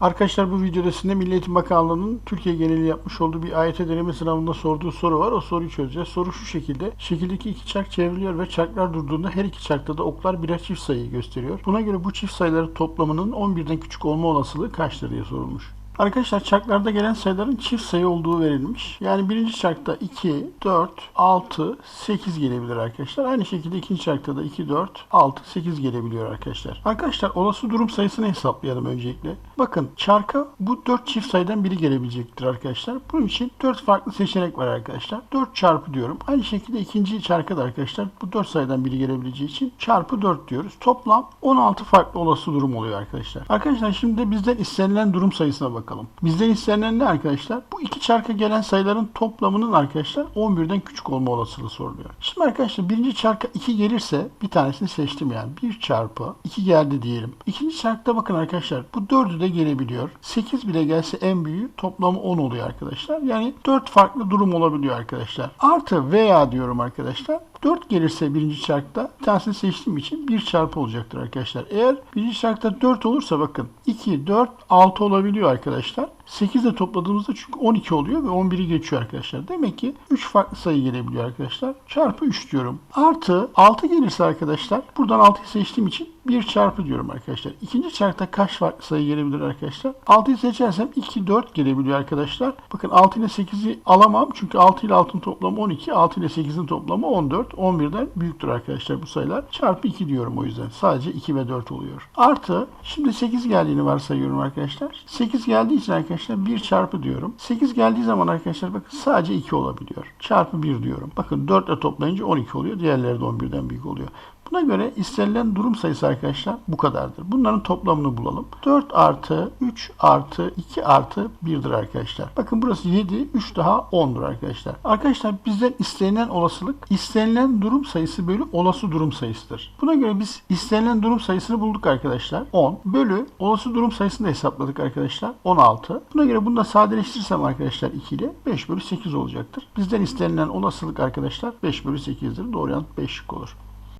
Arkadaşlar bu videoda sizinle Milli Eğitim Bakanlığı'nın Türkiye geneli yapmış olduğu bir AYT deneme sınavında sorduğu soru var. O soruyu çözeceğiz. Soru şu şekilde. Şekildeki iki çark çevriliyor ve çarklar durduğunda her iki çarkta da oklar birer çift sayıyı gösteriyor. Buna göre bu çift sayıların toplamının 11'den küçük olma olasılığı kaçtır diye sorulmuş. Arkadaşlar çarklarda gelen sayıların çift sayı olduğu verilmiş. Yani birinci çarkta 2, 4, 6, 8 gelebilir arkadaşlar. Aynı şekilde ikinci çarkta da 2, 4, 6, 8 gelebiliyor arkadaşlar. Arkadaşlar olası durum sayısını hesaplayalım öncelikle. Bakın çarka bu 4 çift sayıdan biri gelebilecektir arkadaşlar. Bunun için 4 farklı seçenek var arkadaşlar. 4 çarpı diyorum. Aynı şekilde ikinci çarka da arkadaşlar bu 4 sayıdan biri gelebileceği için çarpı 4 diyoruz. Toplam 16 farklı olası durum oluyor arkadaşlar. Arkadaşlar şimdi de bizden istenilen durum sayısına bakalım. Bizden istenilen ne arkadaşlar? Bu iki çarka gelen sayıların toplamının arkadaşlar 11'den küçük olma olasılığı soruluyor. Şimdi arkadaşlar birinci çarka 2 gelirse bir tanesini seçtim yani. 1 çarpı 2 geldi diyelim. İkinci çarkta bakın arkadaşlar bu 4'ü de gelebiliyor. 8 bile gelse en büyüğü toplamı 10 oluyor arkadaşlar. Yani 4 farklı durum olabiliyor arkadaşlar. Artı veya diyorum arkadaşlar. 4 gelirse birinci çarkta bir tanesini seçtiğim için 1 çarpı olacaktır arkadaşlar. Eğer birinci çarkta 4 olursa bakın 2, 4, 6 olabiliyor arkadaşlar. 8 de topladığımızda çünkü 12 oluyor ve 11'i geçiyor arkadaşlar. Demek ki 3 farklı sayı gelebiliyor arkadaşlar. Çarpı 3 diyorum. Artı 6 gelirse arkadaşlar buradan 6'yı seçtiğim için 1 çarpı diyorum arkadaşlar. İkinci çarkta kaç farklı sayı gelebilir arkadaşlar? 6'yı seçersem 2, 4 gelebiliyor arkadaşlar. Bakın 6 ile 8'i alamam. Çünkü 6 ile 6'ın toplamı 12. 6 ile 8'in toplamı 14. 11'den büyüktür arkadaşlar bu sayılar. Çarpı 2 diyorum o yüzden. Sadece 2 ve 4 oluyor. Artı şimdi 8 geldiğini varsayıyorum arkadaşlar. 8 geldiği için arkadaşlar 1 çarpı diyorum. 8 geldiği zaman arkadaşlar bakın sadece 2 olabiliyor. Çarpı 1 diyorum. Bakın 4 ile toplayınca 12 oluyor. Diğerleri de 11'den büyük oluyor. Buna göre istenilen durum sayısı arkadaşlar bu kadardır. Bunların toplamını bulalım. 4 artı 3 artı 2 artı 1'dir arkadaşlar. Bakın burası 7, 3 daha 10'dur arkadaşlar. Arkadaşlar bizden istenilen olasılık istenilen durum sayısı bölü olası durum sayısıdır. Buna göre biz istenilen durum sayısını bulduk arkadaşlar. 10 bölü olası durum sayısını da hesapladık arkadaşlar. 16. Buna göre bunu da sadeleştirirsem arkadaşlar 2 ile 5 bölü 8 olacaktır. Bizden istenilen olasılık arkadaşlar 5 bölü 8'dir. Doğru yanıt 5 şık olur.